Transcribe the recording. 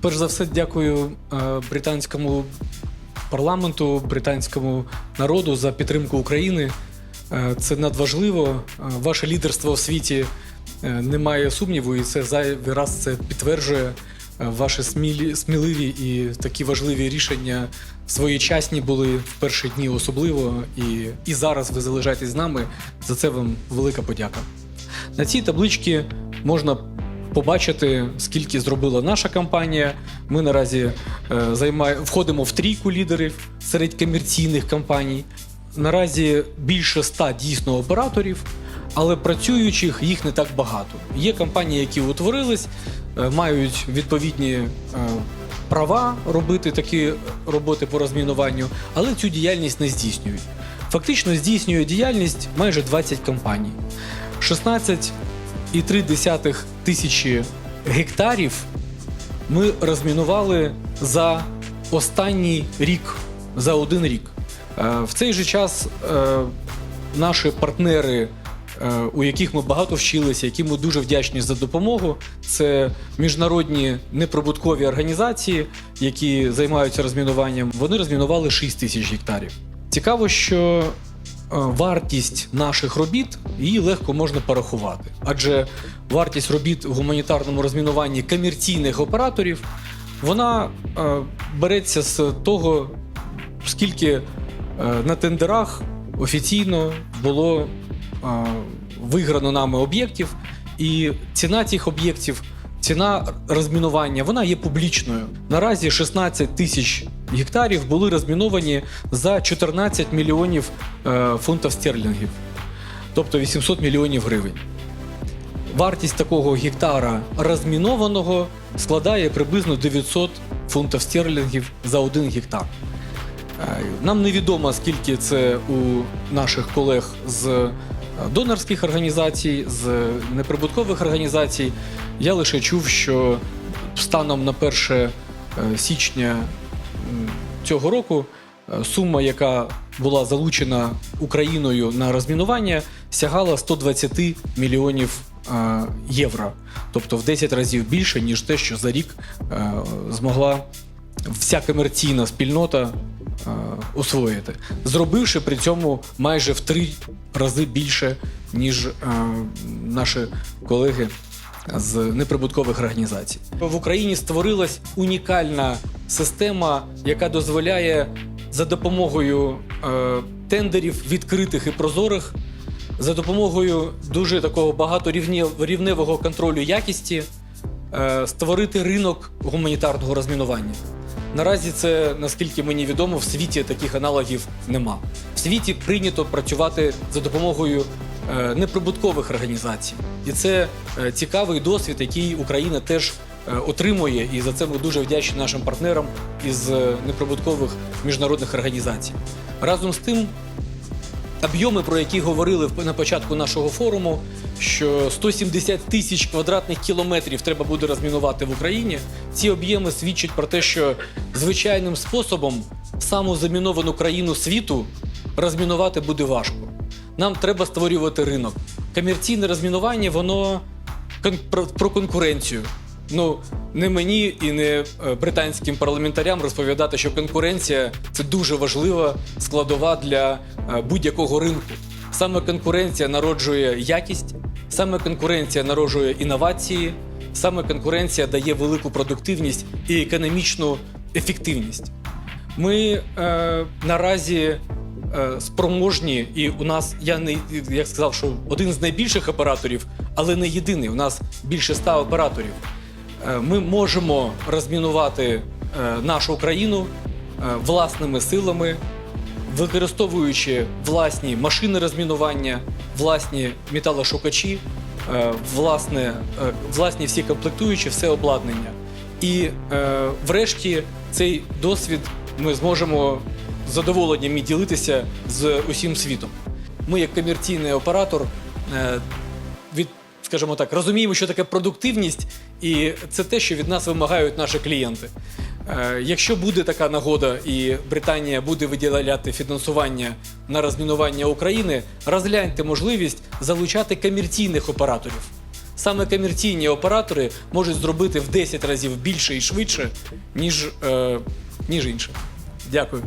Перш за все, дякую е, британському парламенту, британському народу за підтримку України. Е, Це надважливо. Е, Ваше лідерство в світі е, немає сумніву, і це зайвий раз це підтверджує. Ваші смілі, сміливі і такі важливі рішення своєчасні були в перші дні особливо. І, і зараз ви залишаєтесь з нами. За це вам велика подяка. На цій табличці можна побачити, скільки зробила наша компанія. Ми наразі е, займає, входимо в трійку лідерів серед комерційних компаній. Наразі більше ста дійсно операторів, але працюючих їх не так багато. Є компанії, які утворились, е, мають відповідні е, права робити такі роботи по розмінуванню, але цю діяльність не здійснюють. Фактично здійснює діяльність майже 20 компаній. 16,3 тисячі гектарів ми розмінували за останній рік, за один рік. Е, В цей же час е, наші партнери, е, у яких ми багато вчилися, яким ми дуже вдячні за допомогу, це міжнародні неприбуткові організації, які займаються розмінуванням. Вони розмінували 6 тисяч гектарів. Цікаво, що вартість наших робіт її легко можна порахувати, адже вартість робіт в гуманітарному розмінуванні комерційних операторів вона е, береться з того, скільки е, на тендерах офіційно було е, виграно нами об'єктів, і ціна цих об'єктів, ціна розмінування, вона є публічною. Наразі 16 тисяч гектарів були розміновані за 14 мільйонів е, фунтів стерлінгів, тобто 800 мільйонів гривень. Вартість такого гектара розмінованого складає приблизно 900 фунтів стерлінгів за один гектар. Е, Нам невідомо, скільки це у наших колег з донорських організацій, з неприбуткових організацій. Я лише чув, що станом на 1 е, січня цього року е, сума, яка була залучена Україною на розмінування, сягала 120 мільйонів е, євро, тобто в 10 разів більше, ніж те, що за рік змогла вся комерційна спільнота освоїти, зробивши при цьому майже в три рази більше, ніж е, наші колеги з неприбуткових організацій. В Україні створилась унікальна система, яка дозволяє за допомогою е, тендерів відкритих і прозорих, за допомогою дуже такого багаторівневого контролю якісті е, створити ринок гуманітарного розмінування. Наразі це, наскільки мені відомо, в світі таких аналогів нема. В світі прийнято працювати за допомогою е, неприбуткових організацій. І це е, цікавий досвід, який Україна теж е, отримує, і за це ми дуже вдячні нашим партнерам із неприбуткових міжнародних організацій. Разом з тим, об'єми, про які говорили на початку нашого форуму, що 170 тисяч квадратних кілометрів треба буде розмінувати в Україні. Ці об'єми свідчать про те, що звичайним способом саму заміновану країну світу розмінувати буде важко. Нам треба створювати ринок. Комерційне розмінування воно про, конкуренцію. Ну, не мені і не е, британським парламентарям розповідати, що конкуренція це дуже важлива складова для е, будь-якого ринку. Саме конкуренція народжує якість, саме конкуренція народжує інновації, саме конкуренція дає велику продуктивність і економічну ефективність. Ми е, наразі е, спроможні, і у нас я не як сказав, що один з найбільших операторів, але не єдиний. У нас більше ста операторів. Е, Ми можемо розмінувати е, нашу країну е, власними силами, використовуючи власні машини розмінування, власні металошукачі, е, власне, е, власні всі комплектуючі, все обладнання. І е, врешті цей досвід ми зможемо з задоволенням і ділитися з усім світом. Ми, як комерційний оператор, е, від, скажімо так, розуміємо, що таке продуктивність, і це те, що від нас вимагають наші клієнти. Е, Якщо буде така нагода і Британія буде виділяти фінансування на розмінування України, розгляньте можливість залучати комерційних операторів. Саме комерційні оператори можуть зробити в 10 разів більше і швидше, ніж, е, ніж інші. Дякую.